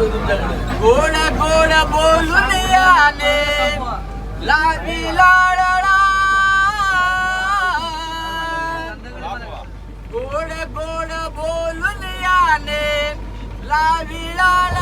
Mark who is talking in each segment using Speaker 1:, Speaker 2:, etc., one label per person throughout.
Speaker 1: गोड गोड बोलून आले लावी लाडा गोड गोड बोलून आले लावी लाडा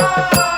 Speaker 1: Thank.